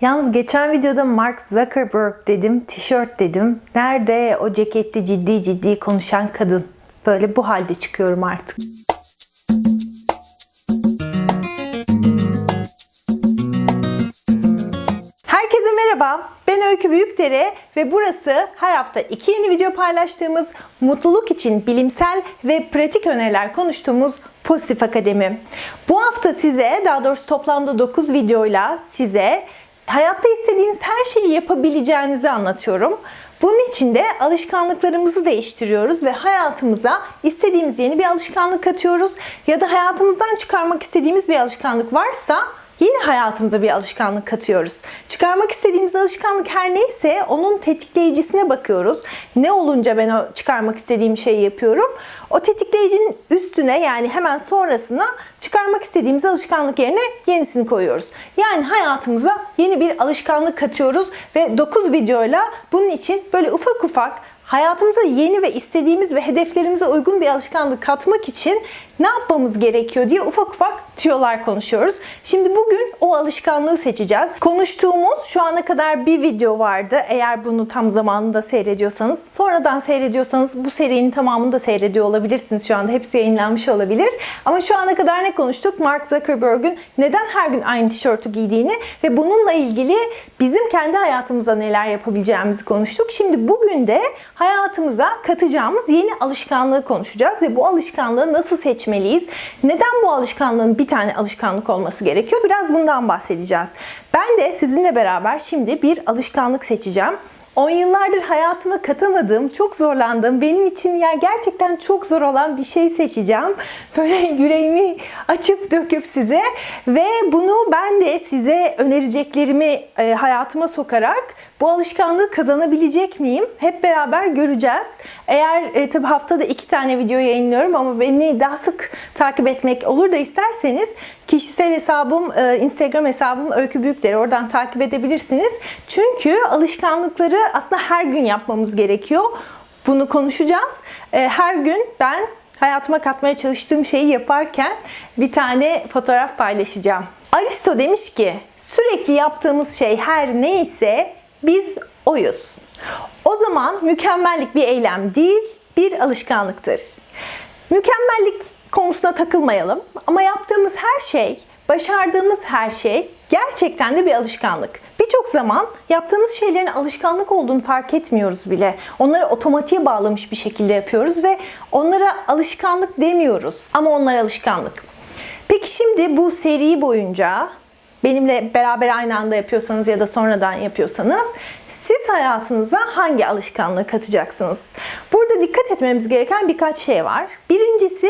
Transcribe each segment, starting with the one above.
Yalnız geçen videoda Mark Zuckerberg dedim, tişört dedim. Nerede o ceketli ciddi ciddi konuşan kadın? Böyle bu halde çıkıyorum artık. Herkese merhaba. Ben Öykü Büyükdere ve burası her hafta iki yeni video paylaştığımız mutluluk için bilimsel ve pratik öneriler konuştuğumuz Pozitif Akademi. Bu hafta size, daha doğrusu toplamda 9 videoyla size hayatta istediğiniz her şeyi yapabileceğinizi anlatıyorum. Bunun için de alışkanlıklarımızı değiştiriyoruz ve hayatımıza istediğimiz yeni bir alışkanlık katıyoruz ya da hayatımızdan çıkarmak istediğimiz bir alışkanlık varsa Yine hayatımıza bir alışkanlık katıyoruz. Çıkarmak istediğimiz alışkanlık her neyse onun tetikleyicisine bakıyoruz. Ne olunca ben o çıkarmak istediğim şeyi yapıyorum. O tetikleyicinin üstüne yani hemen sonrasına çıkarmak istediğimiz alışkanlık yerine yenisini koyuyoruz. Yani hayatımıza yeni bir alışkanlık katıyoruz ve 9 videoyla bunun için böyle ufak ufak hayatımıza yeni ve istediğimiz ve hedeflerimize uygun bir alışkanlık katmak için ne yapmamız gerekiyor diye ufak ufak tüyolar konuşuyoruz. Şimdi bugün o alışkanlığı seçeceğiz. Konuştuğumuz şu ana kadar bir video vardı. Eğer bunu tam zamanında seyrediyorsanız, sonradan seyrediyorsanız bu serinin tamamını da seyrediyor olabilirsiniz şu anda. Hepsi yayınlanmış olabilir. Ama şu ana kadar ne konuştuk? Mark Zuckerberg'ün neden her gün aynı tişörtü giydiğini ve bununla ilgili bizim kendi hayatımıza neler yapabileceğimizi konuştuk. Şimdi bugün de hayatımıza katacağımız yeni alışkanlığı konuşacağız ve bu alışkanlığı nasıl seçmeliyiz? Neden bu alışkanlığın bir tane alışkanlık olması gerekiyor? Biraz bundan bahsedeceğiz. Ben de sizinle beraber şimdi bir alışkanlık seçeceğim. 10 yıllardır hayatıma katamadığım, çok zorlandığım, benim için ya gerçekten çok zor olan bir şey seçeceğim. Böyle yüreğimi açıp döküp size ve bunu ben de size önereceklerimi e, hayatıma sokarak bu alışkanlığı kazanabilecek miyim? Hep beraber göreceğiz. Eğer e, tabi haftada iki tane video yayınlıyorum ama beni daha sık takip etmek olur da isterseniz kişisel hesabım, e, Instagram hesabım Öykü Büyükleri oradan takip edebilirsiniz. Çünkü alışkanlıkları aslında her gün yapmamız gerekiyor. Bunu konuşacağız. E, her gün ben hayatıma katmaya çalıştığım şeyi yaparken bir tane fotoğraf paylaşacağım. Aristo demiş ki sürekli yaptığımız şey her neyse biz oyuz. O zaman mükemmellik bir eylem değil, bir alışkanlıktır. Mükemmellik konusuna takılmayalım ama yaptığımız her şey, başardığımız her şey gerçekten de bir alışkanlık. Birçok zaman yaptığımız şeylerin alışkanlık olduğunu fark etmiyoruz bile. Onları otomatiğe bağlamış bir şekilde yapıyoruz ve onlara alışkanlık demiyoruz ama onlar alışkanlık. Peki şimdi bu seri boyunca benimle beraber aynı anda yapıyorsanız ya da sonradan yapıyorsanız siz hayatınıza hangi alışkanlığı katacaksınız? Burada dikkat etmemiz gereken birkaç şey var. Birincisi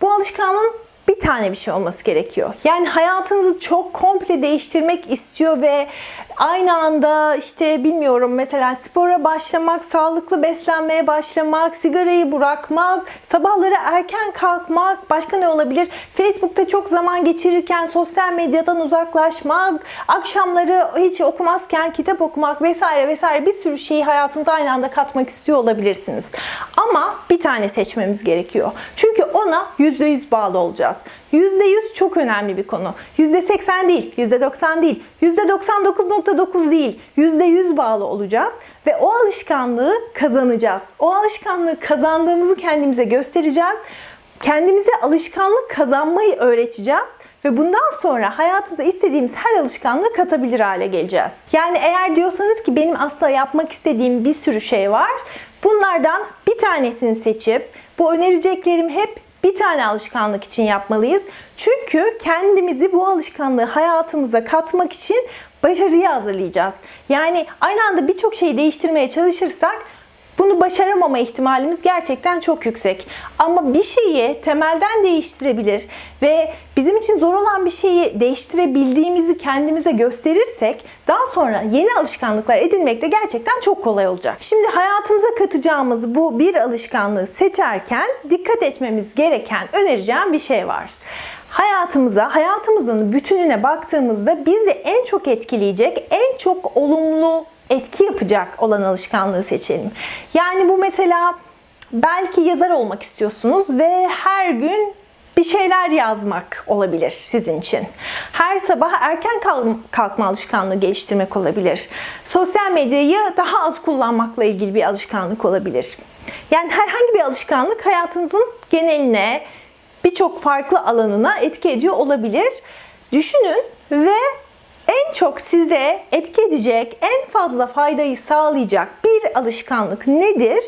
bu alışkanlığın bir tane bir şey olması gerekiyor. Yani hayatınızı çok komple değiştirmek istiyor ve aynı anda işte bilmiyorum mesela spora başlamak, sağlıklı beslenmeye başlamak, sigarayı bırakmak, sabahları erken kalkmak, başka ne olabilir? Facebook'ta çok zaman geçirirken sosyal medyadan uzaklaşmak, akşamları hiç okumazken kitap okumak vesaire vesaire bir sürü şeyi hayatınıza aynı anda katmak istiyor olabilirsiniz. Ama bir tane seçmemiz gerekiyor. Çünkü ona %100 bağlı olacağız. %100 çok önemli bir konu. %80 değil, %90 değil, %99.9 değil, %100 bağlı olacağız ve o alışkanlığı kazanacağız. O alışkanlığı kazandığımızı kendimize göstereceğiz. Kendimize alışkanlık kazanmayı öğreteceğiz ve bundan sonra hayatımıza istediğimiz her alışkanlığı katabilir hale geleceğiz. Yani eğer diyorsanız ki benim aslında yapmak istediğim bir sürü şey var. Bunlardan bir tanesini seçip bu önereceklerim hep bir tane alışkanlık için yapmalıyız. Çünkü kendimizi bu alışkanlığı hayatımıza katmak için başarıya hazırlayacağız. Yani aynı anda birçok şeyi değiştirmeye çalışırsak bunu başaramama ihtimalimiz gerçekten çok yüksek. Ama bir şeyi temelden değiştirebilir ve bizim için zor olan bir şeyi değiştirebildiğimizi kendimize gösterirsek daha sonra yeni alışkanlıklar edinmek de gerçekten çok kolay olacak. Şimdi hayatımıza katacağımız bu bir alışkanlığı seçerken dikkat etmemiz gereken önereceğim bir şey var hayatımıza, hayatımızın bütününe baktığımızda bizi en çok etkileyecek, en çok olumlu etki yapacak olan alışkanlığı seçelim. Yani bu mesela belki yazar olmak istiyorsunuz ve her gün bir şeyler yazmak olabilir sizin için. Her sabah erken kal- kalkma alışkanlığı geliştirmek olabilir. Sosyal medyayı daha az kullanmakla ilgili bir alışkanlık olabilir. Yani herhangi bir alışkanlık hayatınızın geneline, birçok farklı alanına etki ediyor olabilir. Düşünün ve en çok size etki edecek, en fazla faydayı sağlayacak bir alışkanlık nedir?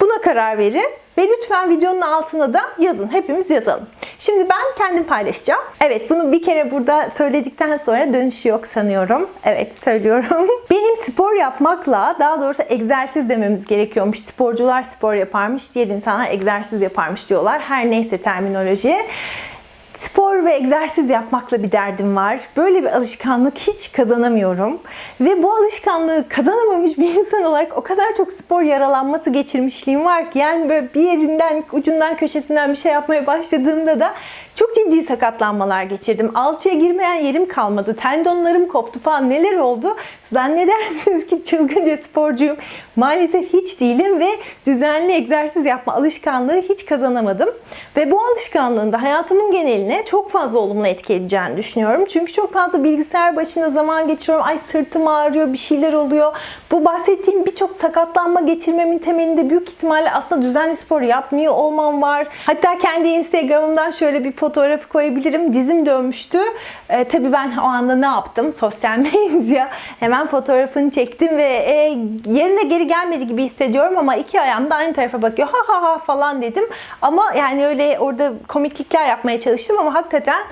Buna karar verin ve lütfen videonun altına da yazın. Hepimiz yazalım. Şimdi ben kendim paylaşacağım. Evet bunu bir kere burada söyledikten sonra dönüşü yok sanıyorum. Evet söylüyorum. Benim spor yapmakla daha doğrusu egzersiz dememiz gerekiyormuş. Sporcular spor yaparmış, diğer insanlar egzersiz yaparmış diyorlar. Her neyse terminoloji. Spor ve egzersiz yapmakla bir derdim var. Böyle bir alışkanlık hiç kazanamıyorum. Ve bu alışkanlığı kazanamamış bir insan olarak o kadar çok spor yaralanması geçirmişliğim var ki yani böyle bir yerinden, ucundan, köşesinden bir şey yapmaya başladığımda da çok ciddi sakatlanmalar geçirdim. Alçıya girmeyen yerim kalmadı. Tendonlarım koptu falan neler oldu. Zannedersiniz ki çılgınca sporcuyum. Maalesef hiç değilim ve düzenli egzersiz yapma alışkanlığı hiç kazanamadım. Ve bu alışkanlığın da hayatımın geneline çok fazla olumlu etki edeceğini düşünüyorum. Çünkü çok fazla bilgisayar başında zaman geçiriyorum. Ay sırtım ağrıyor, bir şeyler oluyor. Bu bahsettiğim birçok sakatlanma geçirmemin temelinde büyük ihtimalle aslında düzenli spor yapmıyor olmam var. Hatta kendi Instagram'ımdan şöyle bir fotoğrafı koyabilirim. Dizim dönmüştü. Ee, tabii ben o anda ne yaptım? Sosyal medya hemen fotoğrafını çektim ve e, yerine geri gelmedi gibi hissediyorum ama iki ayağım da aynı tarafa bakıyor. Ha ha ha falan dedim. Ama yani öyle orada komiklikler yapmaya çalıştım ama hakikaten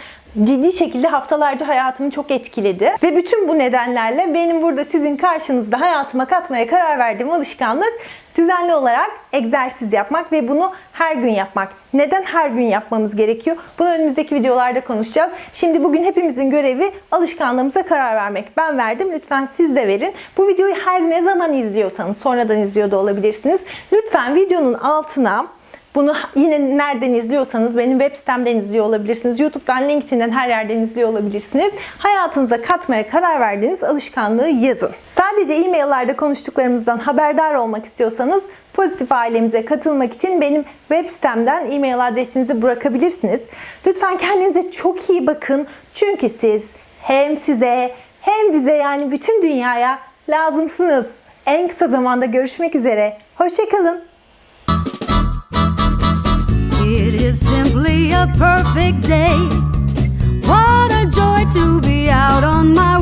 ciddi şekilde haftalarca hayatımı çok etkiledi. Ve bütün bu nedenlerle benim burada sizin karşınızda hayatıma katmaya karar verdiğim alışkanlık düzenli olarak egzersiz yapmak ve bunu her gün yapmak. Neden her gün yapmamız gerekiyor? Bunu önümüzdeki videolarda konuşacağız. Şimdi bugün hepimizin görevi alışkanlığımıza karar vermek. Ben verdim. Lütfen siz de verin. Bu videoyu her ne zaman izliyorsanız, sonradan izliyor da olabilirsiniz. Lütfen videonun altına bunu yine nereden izliyorsanız benim web sitemden izliyor olabilirsiniz. YouTube'dan, LinkedIn'den her yerden izliyor olabilirsiniz. Hayatınıza katmaya karar verdiğiniz alışkanlığı yazın. Sadece e-maillerde konuştuklarımızdan haberdar olmak istiyorsanız Pozitif ailemize katılmak için benim web sitemden e-mail adresinizi bırakabilirsiniz. Lütfen kendinize çok iyi bakın. Çünkü siz hem size hem bize yani bütün dünyaya lazımsınız. En kısa zamanda görüşmek üzere. Hoşçakalın. Is simply a perfect day. What a joy to be out on my